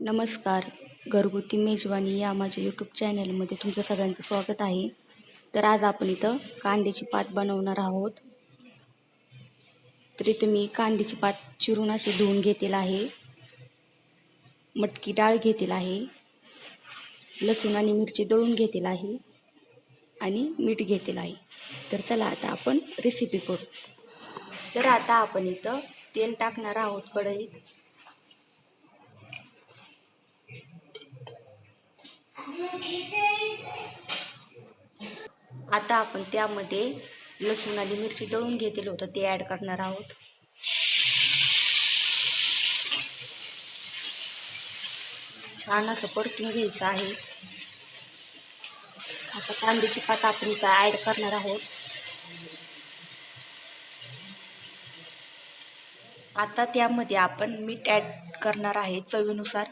नमस्कार घरगुती मेजवानी या माझ्या यूट्यूब चॅनलमध्ये तुमचं सगळ्यांचं स्वागत आहे. तर आज आपण इथं कांद्याची पात बनवणार आहोत. तर इथं मी कांद्याची पात चिरून अशी धुवून घेतील आहे. मटकी डाळ घेतील आहे. लसूण आणि मिरची दळून घेतील आहे आणि मीठ घेतील आहे. तर चला आता आपण रेसिपी करू. तर आता आपण इथं तेल टाकणार आहोत कढईत. आता आपण त्यामध्ये लसूण आणि मिरची दळून घेतलेलं होतं ते ॲड करणार आहोत. छान असं परतून घ्यायचं आहे. आता कांद्याची पात आपण इथं ॲड करणार आहोत. आता त्यामध्ये आपण मीठ ॲड करणार आहे चवीनुसार.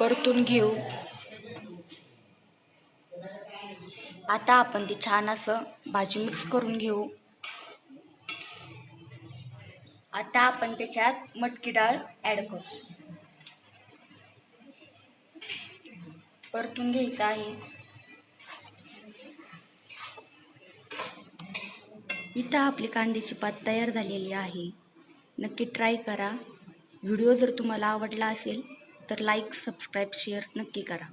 परतून घेऊ. आता आपण ती छान असं भाजी मिक्स करून घेऊ. आता आपण त्याच्यात मटकी डाळ ॲड करू. परतून घ्यायचं आहे. इथं आपली कांद्याची पात तयार झालेली आहे. नक्की ट्राय करा. व्हिडिओ जर तुम्हाला आवडला असेल तर लाईक सबस्क्राईब शेअर नक्की करा.